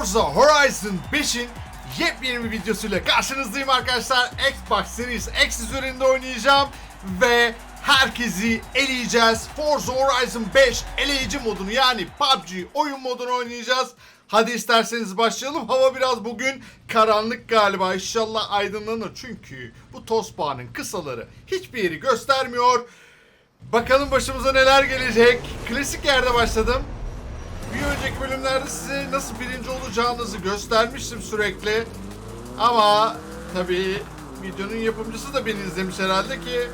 Forza Horizon 5'in yepyeni bir videosuyla karşınızdayım arkadaşlar. Xbox Series X üzerinde oynayacağım ve herkesi eleyeceğiz. Forza Horizon 5 eleyici modunu yani PUBG oyun modunu oynayacağız. Hadi isterseniz başlayalım. Hava biraz bugün karanlık galiba. İnşallah aydınlanır. Çünkü bu tospağının kısaları hiçbir yeri göstermiyor. Bakalım başımıza neler gelecek. Klasik yerde başladım. Bir önceki bölümlerde size nasıl birinci olacağınızı göstermiştim sürekli. Ama tabii videonun yapımcısı da beni izlemiş herhalde ki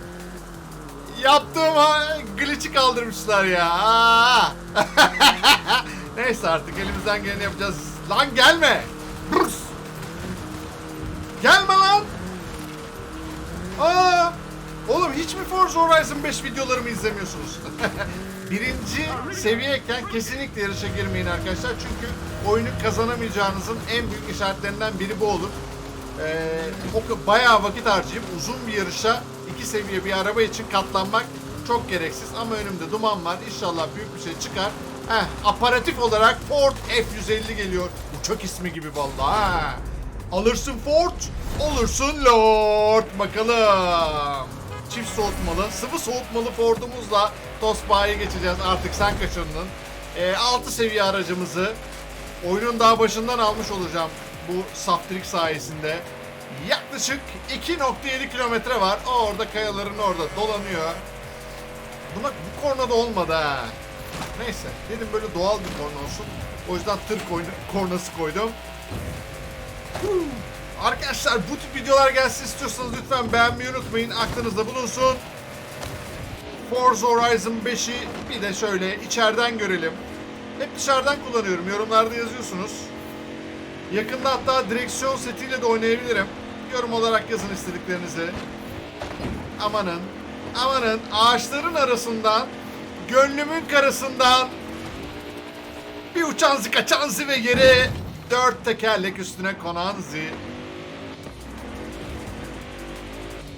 yaptığım ha, glitch'i kaldırmışlar ya. Neyse artık elimizden geleni yapacağız. Lan gelme. Brus. Gelme lan. Aa! Oğlum hiç mi Forza Horizon 5 videolarımı izlemiyorsunuz? Birinci seviyeyken kesinlikle yarışa girmeyin arkadaşlar. Çünkü oyunu kazanamayacağınızın en büyük işaretlerinden biri bu olur. Ee, o bayağı vakit harcayıp uzun bir yarışa iki seviye bir araba için katlanmak çok gereksiz. Ama önümde duman var. İnşallah büyük bir şey çıkar. Heh, aparatif olarak Ford F-150 geliyor. Uçak ismi gibi vallahi. ha. Alırsın Ford, olursun Lord. Bakalım. Çift soğutmalı, sıvı soğutmalı Ford'umuzla Tospa'ya geçeceğiz. Artık sen kaçındın. 6 seviye aracımızı oyunun daha başından almış olacağım bu saftirik sayesinde. Yaklaşık 2.7 kilometre var. O orada kayaların orada dolanıyor. Buna bu kornada olmadı ha. Neyse dedim böyle doğal bir korna olsun. O yüzden tır koydu- kornası koydum. Huu. Arkadaşlar bu tip videolar gelsin istiyorsanız lütfen beğenmeyi unutmayın. Aklınızda bulunsun. Forza Horizon 5'i bir de şöyle içeriden görelim. Hep dışarıdan kullanıyorum. Yorumlarda yazıyorsunuz. Yakında hatta direksiyon setiyle de oynayabilirim. Yorum olarak yazın istediklerinizi. Amanın, amanın ağaçların arasından, gönlümün karasından bir uçan zi kaçan zi ve yere dört tekerlek üstüne konan zi.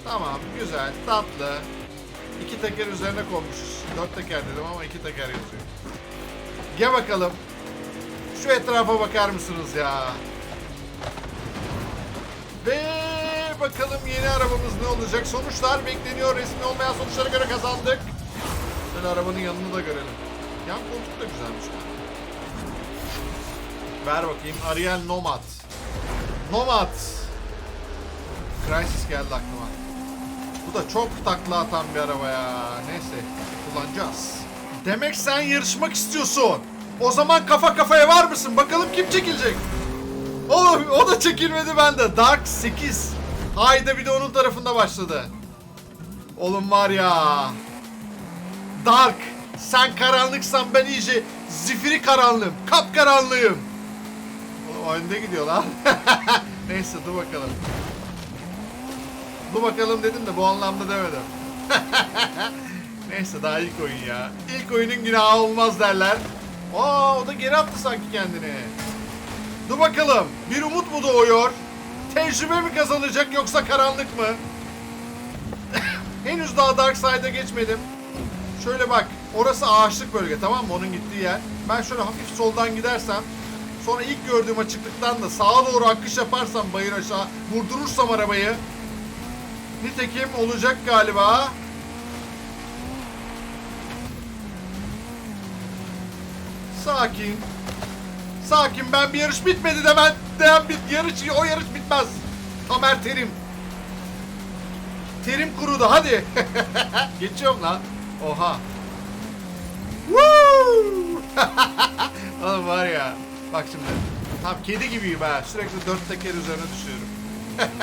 Tamam, güzel, tatlı. İki teker üzerine konmuşuz. Dört teker dedim ama iki teker yazıyor. Gel bakalım. Şu etrafa bakar mısınız ya? Ve bakalım yeni arabamız ne olacak? Sonuçlar bekleniyor. Resmi olmayan sonuçlara göre kazandık. Şöyle arabanın yanını da görelim. Yan koltuk da güzelmiş. Ver bakayım. Ariel Nomad. Nomad. Crysis geldi aklıma. Bu da çok takla atan bir araba ya. Neyse kullanacağız. Demek sen yarışmak istiyorsun. O zaman kafa kafaya var mısın? Bakalım kim çekilecek? Oğlum o da çekilmedi bende. Dark 8. Hayda bir de onun tarafında başladı. Oğlum var ya. Dark. Sen karanlıksan ben iyice zifiri karanlığım. Kap karanlığım. Oğlum önde gidiyor lan. Neyse dur bakalım. Dur bakalım dedim de bu anlamda demedim. Neyse daha ilk oyun ya. İlk oyunun günahı olmaz derler. Aa o da geri attı sanki kendini. Dur bakalım. Bir umut mu doğuyor? Tecrübe mi kazanacak yoksa karanlık mı? Henüz daha Dark Side'a geçmedim. Şöyle bak. Orası ağaçlık bölge tamam mı? Onun gittiği yer. Ben şöyle hafif soldan gidersem sonra ilk gördüğüm açıklıktan da sağa doğru akış yaparsam bayır aşağı vurdurursam arabayı Nitekim olacak galiba. Sakin. Sakin ben bir yarış bitmedi de ben de bir yarış o yarış bitmez. Tamer Terim. Terim kurudu hadi. Geçiyorum lan. Oha. Woo! Oğlum var ya. Bak şimdi. Tam kedi gibiyim ha. Sürekli dört teker üzerine düşüyorum.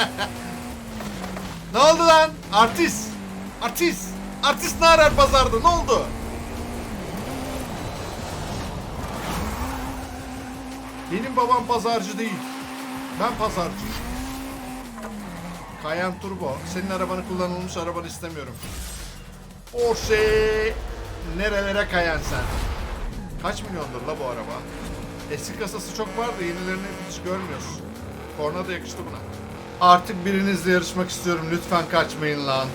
Ne oldu lan? Artist. Artist. Artist ne arar pazarda? Ne oldu? Benim babam pazarcı değil. Ben pazarcıyım. Cayenne Turbo. Senin arabanı kullanılmış arabanı istemiyorum. Porsche. Nerelere kayan sen? Kaç milyondur la bu araba? Eski kasası çok var da yenilerini hiç görmüyorsun. Korna da yakıştı buna. Artık birinizle yarışmak istiyorum. Lütfen kaçmayın lan.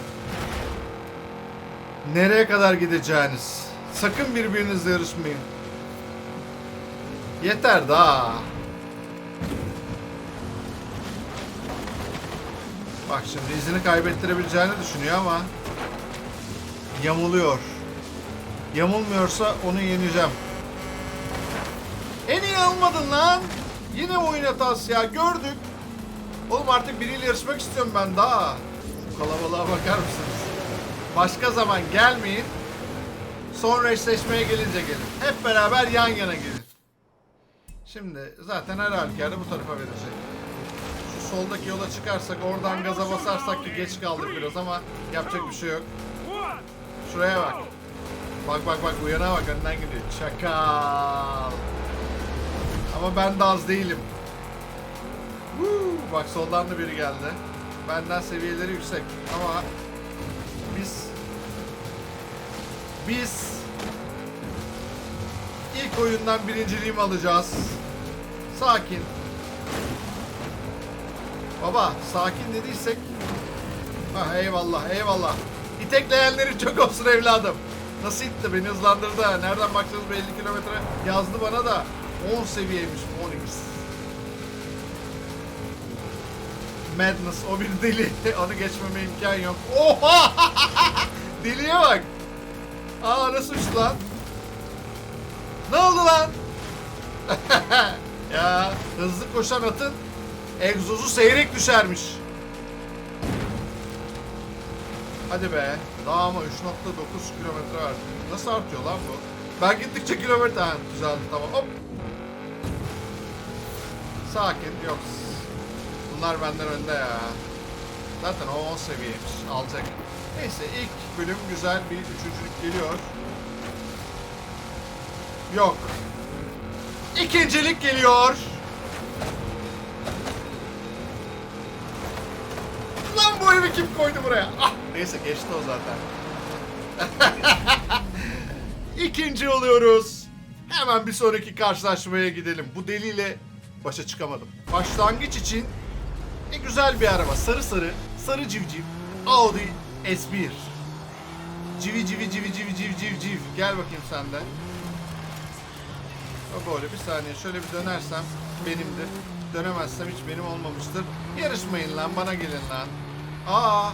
Nereye kadar gideceğiniz? Sakın birbirinizle yarışmayın. Yeter daha. Bak şimdi izini kaybettirebileceğini düşünüyor ama yamuluyor. Yamulmuyorsa onu yeneceğim. En iyi almadın lan. Yine oyun hatası ya gördük. Oğlum artık biriyle yarışmak istiyorum ben daha. Kalabalığa bakar mısınız? Başka zaman gelmeyin. Sonra eşleşmeye gelince gelin. Hep beraber yan yana gelin. Şimdi zaten her halükarda bu tarafa verecek. Şu soldaki yola çıkarsak oradan gaza basarsak ki geç kaldık biraz ama yapacak bir şey yok. Şuraya bak. Bak bak bak uyana bak önden gidiyor. Çakal. Ama ben de az değilim. Bak soldan da biri geldi. Benden seviyeleri yüksek ama biz biz ilk oyundan birinciliğimi alacağız. Sakin. Baba sakin dediysek Ha eyvallah eyvallah. İtekleyenleri çok olsun evladım. Nasıl itti beni hızlandırdı. Nereden baksanız bir 50 kilometre yazdı bana da 10 seviyeymiş Madness o bir deli. Onu geçmeme imkan yok. Oha! Deliye bak. Aa nasıl uçtu lan? Ne oldu lan? ya hızlı koşan atın egzozu seyrek düşermiş. Hadi be. Daha ama 3.9 kilometre var. Nasıl artıyor lan bu? Ben gittikçe kilometre... Ha, güzeldi tamam. Hop. Sakin. Yok. Bunlar benden önde ya. Zaten o 10 seviyeymiş. Alacak. Neyse ilk bölüm güzel bir üçüncülük geliyor. Yok. İkincilik geliyor. Lan bu evi kim koydu buraya? Ah, neyse geçti o zaten. İkinci oluyoruz. Hemen bir sonraki karşılaşmaya gidelim. Bu deliyle başa çıkamadım. Başlangıç için ne güzel bir araba. Sarı sarı, sarı civciv. Audi S1. Civi civi civi civi civi civi civ. Gel bakayım sen de. O Böyle bir saniye şöyle bir dönersem benimdir. Dönemezsem hiç benim olmamıştır. Yarışmayın lan bana gelin lan. Aa.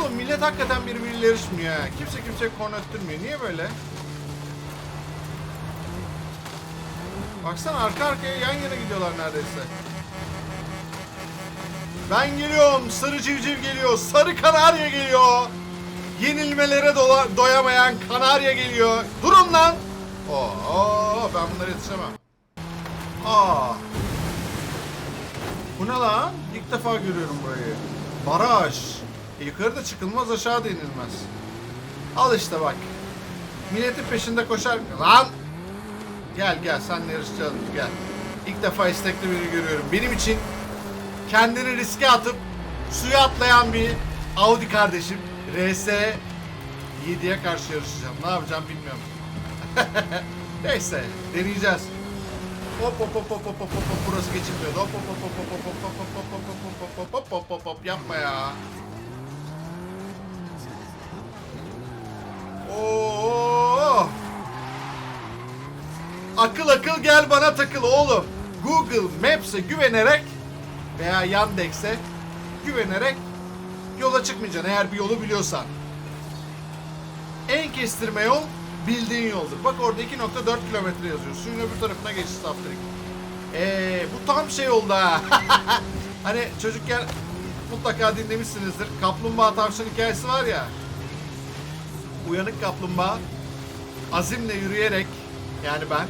Oğlum millet hakikaten birbiriyle yarışmıyor ha. Kimse kimse korna. Niye böyle? Baksana arka arkaya yan yana gidiyorlar neredeyse. Ben geliyorum. Sarı civciv geliyor. Sarı kanarya geliyor. Yenilmelere dola- doyamayan kanarya geliyor. Durun lan. Oo, ben bunlara yetişemem. Aa. Bu ne lan? İlk defa görüyorum burayı. Baraj. E, yukarıda çıkılmaz aşağı da inilmez. Al işte bak. Milletin peşinde koşar. Lan! Gel gel senle yarışacağız gel. İlk defa istekli biri görüyorum. Benim için kendini riske atıp suya atlayan bir Audi kardeşim. RS 7'ye karşı yarışacağım. Ne yapacağım bilmiyorum. Neyse deneyeceğiz. Hop hop hop hop hop hop hop burası geçilmiyor. Hop hop hop hop hop hop hop hop hop hop hop hop hop hop hop hop hop yapma ya. Oo. Akıl akıl gel bana takıl oğlum. Google Maps'e güvenerek veya Yandex'e güvenerek yola çıkmayacaksın eğer bir yolu biliyorsan. En kestirme yol bildiğin yoldur. Bak orada 2.4 kilometre yazıyor. Suyun öbür tarafına geçti Saftirik. Eee bu tam şey oldu ha. hani çocukken mutlaka dinlemişsinizdir. Kaplumbağa tavşan hikayesi var ya. Uyanık kaplumbağa azimle yürüyerek yani ben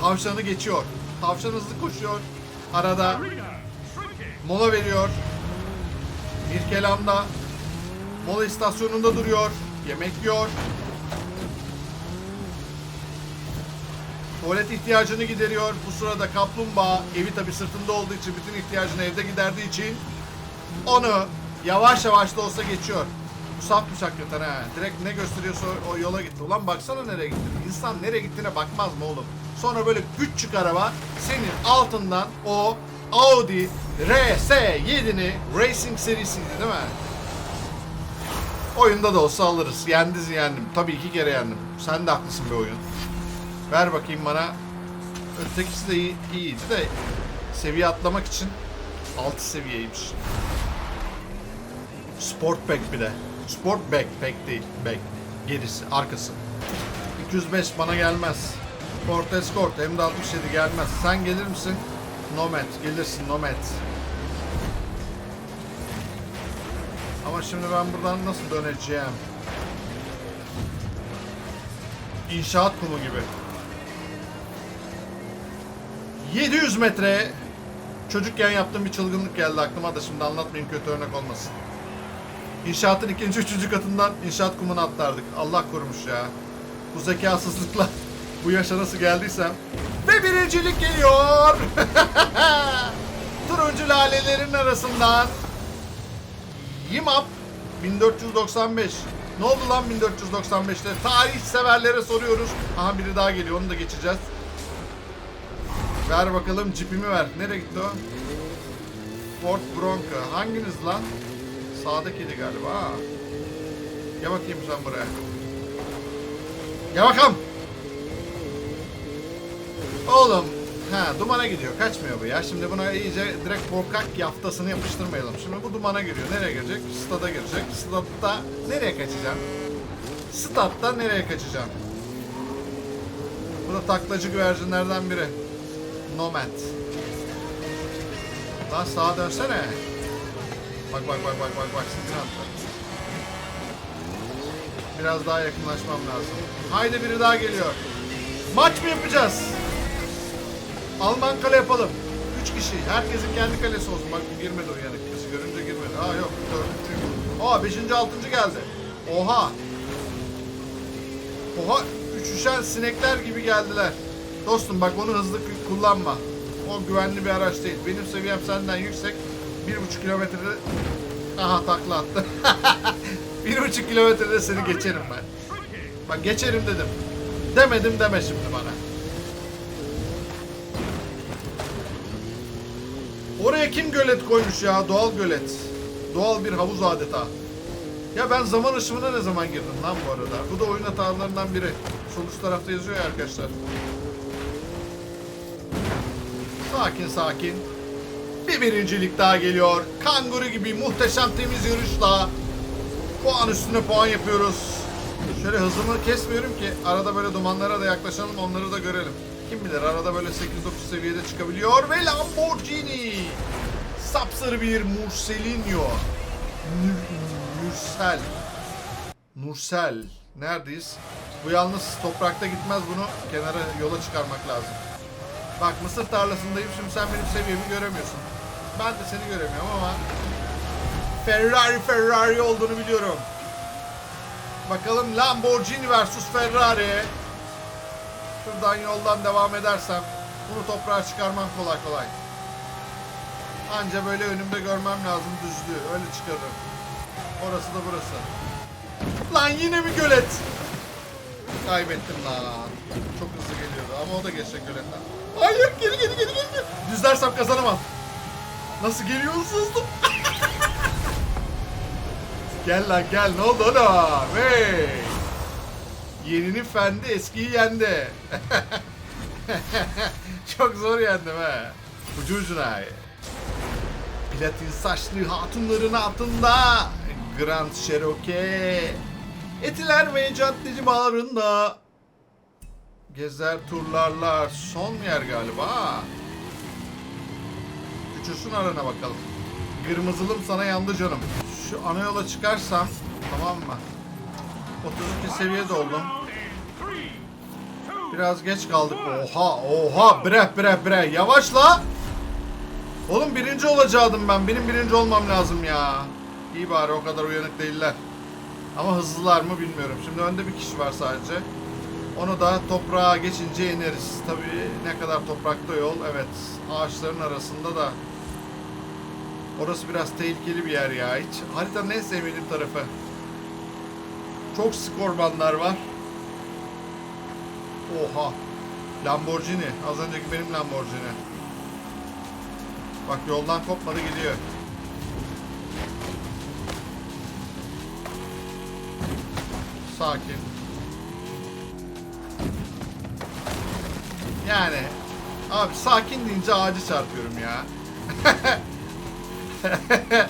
tavşanı geçiyor. Tavşan hızlı koşuyor. Arada mola veriyor. Bir kelamda mola istasyonunda duruyor. Yemek yiyor. Tuvalet ihtiyacını gideriyor. Bu sırada kaplumbağa evi tabi sırtında olduğu için bütün ihtiyacını evde giderdiği için onu yavaş yavaş da olsa geçiyor. Bu safmış hakikaten ha. Direkt ne gösteriyorsa o yola gitti. Ulan baksana nereye gitti. İnsan nereye gittiğine bakmaz mı oğlum? Sonra böyle küçük araba senin altından o Audi RS7'ni Racing serisiydi değil mi? Oyunda da olsa alırız. Yendiz yendim. Tabii iki kere yendim. Sen de haklısın be oyun. Ver bakayım bana. Ötekisi de iyi, iyiydi de seviye atlamak için 6 seviyeymiş. Sportback bir de. Sportback pek değil. Back. Gerisi. Arkası. 205 bana gelmez. Ford Escort M67 gelmez. Sen gelir misin? Nomad. Gelirsin Nomad. Ama şimdi ben buradan nasıl döneceğim? İnşaat kumu gibi. 700 metre çocukken yaptığım bir çılgınlık geldi aklıma da şimdi anlatmayayım kötü örnek olmasın. İnşaatın ikinci, üçüncü katından inşaat kumuna atlardık. Allah korumuş ya. Bu zekasızlıkla bu yaşa nasıl geldiysem. Ve birincilik geliyor. Turuncu lalelerin arasından Yimap 1495. Ne oldu lan 1495'te? Tarih severlere soruyoruz. Aha biri daha geliyor onu da geçeceğiz. Ver bakalım cipimi ver. Nereye gitti o? Ford Bronco. Hanginiz lan? Sağdakiydi galiba. ha. Gel bakayım sen buraya. Gel bakalım. Oğlum. Ha dumana gidiyor. Kaçmıyor bu ya. Şimdi buna iyice direkt korkak yaftasını yapıştırmayalım. Şimdi bu dumana giriyor. Nereye girecek? Stada girecek. Stadta nereye kaçacağım? Stadta nereye kaçacağım? Bu da taklacı güvercinlerden biri. Nomad. Lan sağa dönsene. Bak bak bak bak bak bak. Biraz daha yakınlaşmam lazım. Haydi biri daha geliyor. Maç mı yapacağız? Alman kale yapalım. Üç kişi. Herkesin kendi kalesi olsun. Bak girmedi o yanık kızı görünce girmedi. Aa yok dördüncü. Aa beşinci altıncı geldi. Oha. Oha üşüşen sinekler gibi geldiler. Dostum bak onu hızlı kullanma. O güvenli bir araç değil. Benim seviyem senden yüksek. Bir buçuk kilometrede... Aha takla attı. bir buçuk kilometrede seni geçerim ben. Bak geçerim dedim. Demedim deme şimdi bana. Oraya kim gölet koymuş ya? Doğal gölet. Doğal bir havuz adeta. Ya ben zaman ışımına ne zaman girdim lan bu arada? Bu da oyun hatalarından biri. Üst tarafta yazıyor ya arkadaşlar. Sakin sakin. Bir birincilik daha geliyor. Kanguru gibi muhteşem temiz yarışla. Puan üstüne puan yapıyoruz. Şöyle hızımı kesmiyorum ki arada böyle dumanlara da yaklaşalım onları da görelim. Kim bilir arada böyle 8-9 seviyede çıkabiliyor ve Lamborghini. Sapsarı bir Murselinho. Nür- Mürsel. Nursel. Neredeyiz? Bu yalnız toprakta gitmez bunu kenara yola çıkarmak lazım. Bak mısır tarlasındayım şimdi sen benim seviyemi göremiyorsun. Ben de seni göremiyorum ama Ferrari Ferrari olduğunu biliyorum. Bakalım Lamborghini versus Ferrari. Şuradan yoldan devam edersem bunu toprağa çıkarmam kolay kolay. Anca böyle önümde görmem lazım düzlüğü. Öyle çıkarırım. Orası da burası. Lan yine bir gölet. Kaybettim lan. Çok hızlı geliyordu ama o da geçecek göletten. Hayır geri geri geri geri. Düzlersem kazanamam. Nasıl geliyor hızlı Gel lan gel ne oldu oğlum? Hey! Yeninin fendi eskiyi yendi. Çok zor yendim he. Ucu ucuna. Platin saçlı hatunların altında. Grand Cherokee. Etiler ve caddeci bağrında. Gezer turlarlar. Son yer galiba. Uçursun arana bakalım. Kırmızılım sana yandı canım. Şu ana yola çıkarsam tamam mı? 32 seviye oldum. Biraz geç kaldık. Oha oha bre bre bre yavaşla. Oğlum birinci olacaktım ben. Benim birinci olmam lazım ya. İyi bari o kadar uyanık değiller. Ama hızlılar mı bilmiyorum. Şimdi önde bir kişi var sadece. Onu da toprağa geçince ineriz. Tabii ne kadar toprakta yol. Evet ağaçların arasında da Orası biraz tehlikeli bir yer ya. Hiç haritanın en sevmediğim tarafı. Çok skorbanlar var. Oha. Lamborghini. Az önceki benim Lamborghini. Bak yoldan kopmadı gidiyor. Sakin. Yani abi sakin deyince ağacı çarpıyorum ya.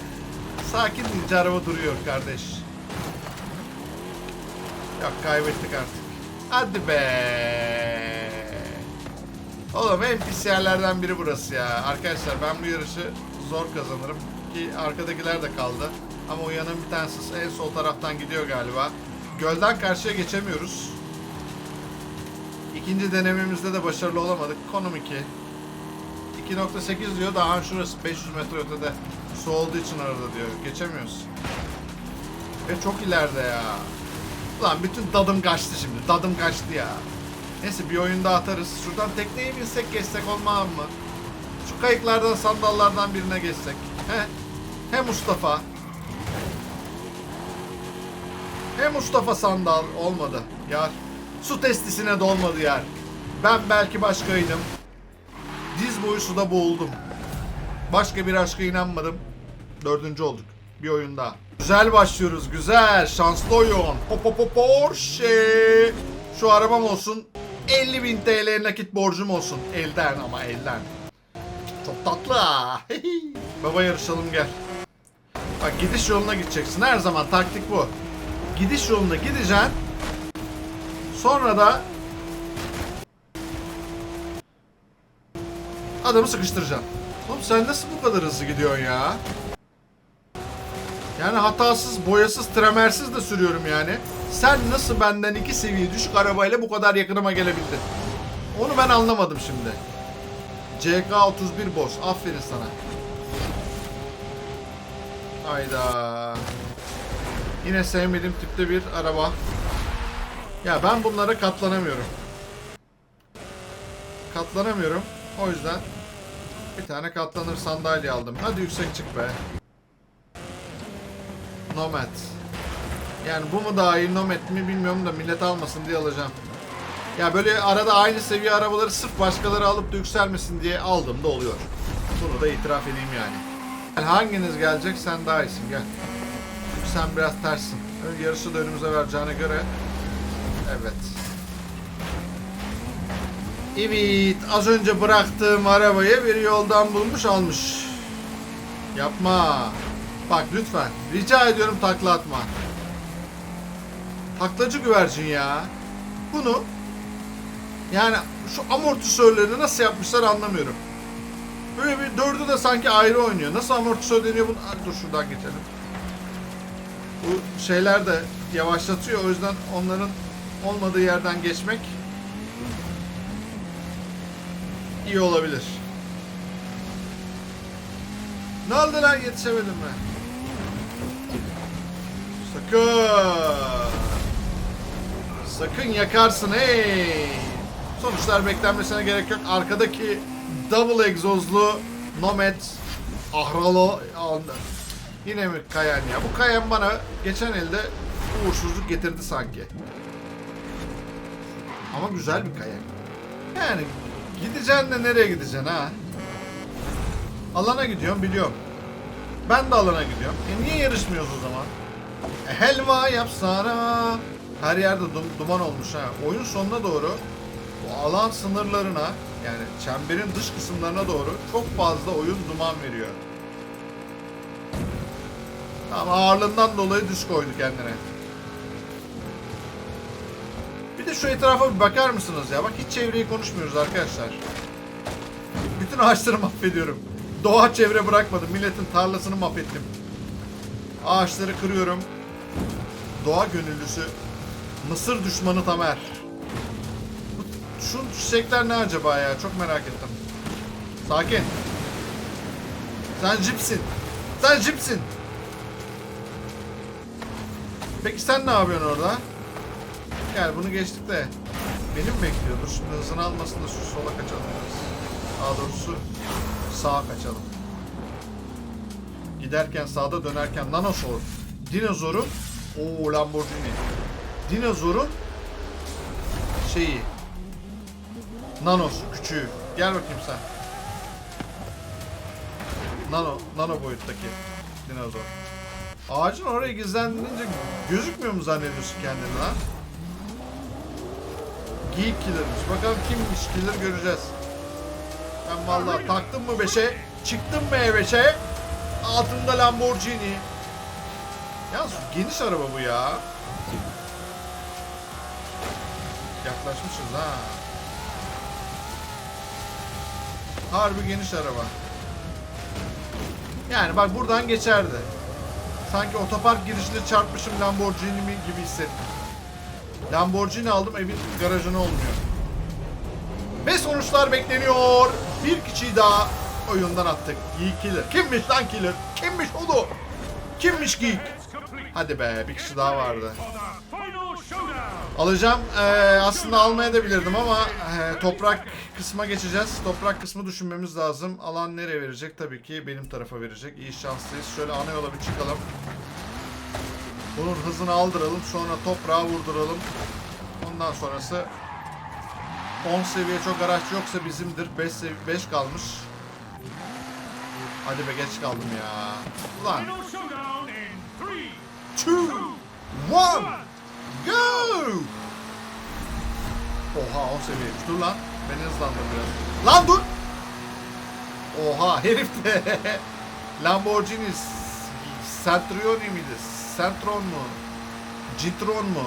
Sakin deyince araba duruyor kardeş. Yok kaybettik artık. Hadi be. Oğlum en pis yerlerden biri burası ya. Arkadaşlar ben bu yarışı zor kazanırım. Ki arkadakiler de kaldı. Ama o bir tanesi en sol taraftan gidiyor galiba. Gölden karşıya geçemiyoruz. İkinci denememizde de başarılı olamadık. Konum 2. 2.8 diyor. Daha şurası 500 metre ötede. Su olduğu için arada diyor. Geçemiyoruz. Ve çok ileride ya. Ulan bütün dadım kaçtı şimdi. Dadım kaçtı ya. Neyse bir oyun daha atarız. Şuradan tekneye binsek geçsek olmaz mı? Şu kayıklardan sandallardan birine geçsek. He? He Mustafa. He Mustafa sandal. Olmadı. Yar. Su testisine dolmadı yer. Ben belki başkaydım. Diz boyu suda boğuldum. Başka bir aşka inanmadım. Dördüncü olduk. Bir oyun daha. Güzel başlıyoruz. Güzel. Şanslı oyun. Hop Porsche. Şu arabam olsun. 50 bin TL nakit borcum olsun. Elden ama elden. Çok tatlı. Baba yarışalım gel. Bak gidiş yoluna gideceksin. Her zaman taktik bu. Gidiş yoluna gideceksin. Sonra da adamı sıkıştıracaksın. Oğlum sen nasıl bu kadar hızlı gidiyorsun ya? Yani hatasız, boyasız, tremersiz de sürüyorum yani. Sen nasıl benden iki seviye düşük arabayla bu kadar yakınıma gelebildin? Onu ben anlamadım şimdi. CK31 boss. Aferin sana. Hayda. Yine sevmediğim tipte bir araba. Ya ben bunlara katlanamıyorum. Katlanamıyorum. O yüzden bir tane katlanır sandalye aldım. Hadi yüksek çık be. Nomad. Yani bu mu daha iyi Nomad mi bilmiyorum da millet almasın diye alacağım. Ya böyle arada aynı seviye arabaları sırf başkaları alıp da yükselmesin diye aldım da oluyor. Bunu da itiraf edeyim yani. Gel, Hanginiz gelecek sen daha iyisin gel. Çünkü sen biraz tersin. Yarışı da önümüze vereceğine göre. Evet. Evet az önce bıraktığım arabayı bir yoldan bulmuş almış. Yapma. Bak lütfen. Rica ediyorum takla atma. Taklacı güvercin ya. Bunu yani şu amortisörlerini nasıl yapmışlar anlamıyorum. Böyle bir dördü de sanki ayrı oynuyor. Nasıl amortisör deniyor bunu? Dur şuradan geçelim. Bu şeyler de yavaşlatıyor. O yüzden onların olmadığı yerden geçmek iyi olabilir. Ne oldu lan yetişemedim mi? Sakın. Yakarsın hey. Sonuçlar beklenmesine gerek yok. Arkadaki double egzozlu Nomad Ahralo Yine mi Kayan ya? Bu Kayan bana geçen elde uğursuzluk getirdi sanki. Ama güzel bir Kayan. Yani gideceksin de nereye gideceksin ha? Alana gidiyorum biliyorum. Ben de alana gidiyorum. E niye yarışmıyoruz o zaman? Helva yapsana. Her yerde dum- duman olmuş ha. Oyun sonuna doğru bu alan sınırlarına yani çemberin dış kısımlarına doğru çok fazla oyun duman veriyor. Tamam ağırlığından dolayı düz koydu kendine. Bir de şu etrafa bir bakar mısınız ya? Bak hiç çevreyi konuşmuyoruz arkadaşlar. Bütün ağaçları mahvediyorum. Doğa çevre bırakmadım. Milletin tarlasını mahvettim. Ağaçları kırıyorum. Doğa gönüllüsü. Mısır düşmanı Tamer. Şu çiçekler ne acaba ya? Çok merak ettim. Sakin. Sen cipsin. Sen cipsin. Peki sen ne yapıyorsun orada? Gel bunu geçtik de. Beni mi bekliyor? Dur şimdi hızını almasın da şu sola kaçalım biraz. Daha doğrusu sağa kaçalım. Giderken sağda dönerken nanosor. Dinozorun o Lamborghini. Dinozorun şeyi. Nanosu küçüğü. Gel bakayım sen. Nano, nano boyuttaki dinozor. Ağacın oraya gizlendiğince gözükmüyor mu zannediyorsun kendini lan? Geek Killer'mış. Bakalım kimmiş Killer göreceğiz. Ben vallahi taktım mı beşe, çıktım mı E5'e, altında Lamborghini, Yalnız geniş araba bu ya. Yaklaşmışız ha. Harbi geniş araba. Yani bak buradan geçerdi. Sanki otopark girişinde çarpmışım Lamborghini'mi gibi hissettim. Lamborghini aldım evin garajına olmuyor. Ve sonuçlar bekleniyor. Bir kişiyi daha oyundan attık. Geek Killer. Kimmiş lan Killer? Kimmiş oğlum? Kimmiş Geek? Hadi be bir kişi daha vardı. Alacağım. Ee, aslında almaya da bilirdim ama e, toprak kısma geçeceğiz. Toprak kısmı düşünmemiz lazım. Alan nereye verecek? Tabii ki benim tarafa verecek. İyi şanslıyız. Şöyle ana yola bir çıkalım. Bunun hızını aldıralım. Sonra toprağa vurduralım. Ondan sonrası 10 seviye çok araç yoksa bizimdir. 5 sev- 5 kalmış. Hadi be geç kaldım ya. Ulan. 2 1 Go! Oha 10 seviyeymiş. Dur lan. Beni hızlandır biraz. Lan dur! Oha herif de. Lamborghini Centurioni miydi? Centron mu? Citron mu?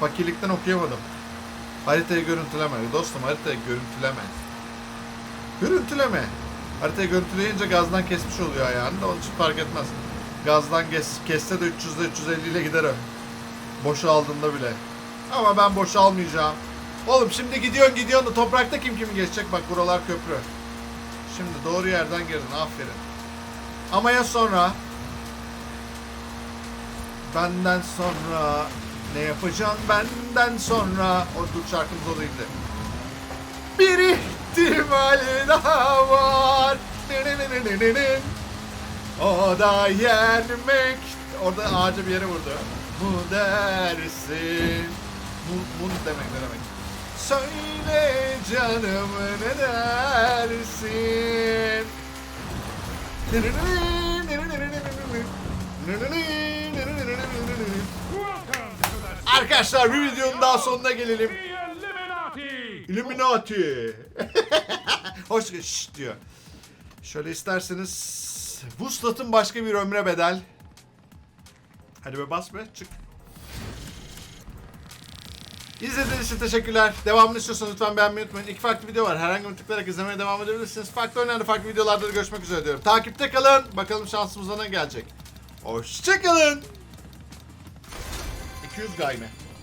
Fakirlikten okuyamadım. Haritayı görüntüleme. Dostum haritayı görüntüleme. Görüntüleme. Haritayı görüntüleyince gazdan kesmiş oluyor ayağını da onun için fark etmez. Gazdan kes, kesse de 300'de 350 ile gider o. Boşa aldığında bile. Ama ben boşa almayacağım. Oğlum şimdi gidiyorsun gidiyorsun da toprakta kim kimi geçecek bak buralar köprü. Şimdi doğru yerden girdin aferin. Ama ya sonra? Benden sonra ne yapacaksın benden sonra? O dur şarkımız o değildi. Bir ihtimali daha var. O da yenmek. Orada ağaca bir yere vurdu. Mu dersin. Mu, mu demek ne demek? Söyle canım ne dersin? Arkadaşlar bir videonun daha sonuna gelelim. Illuminati. Hoş şşş diyor. Şöyle isterseniz Vuslat'ın başka bir ömre bedel. Hadi be bas be çık. İzlediğiniz için teşekkürler. Devamını istiyorsanız lütfen beğenmeyi unutmayın. İki farklı video var. Herhangi bir tıklayarak izlemeye devam edebilirsiniz. Farklı oyunlarda farklı videolarda da görüşmek üzere diyorum. Takipte kalın. Bakalım şansımıza ne gelecek. Hoşçakalın. 200 gayme.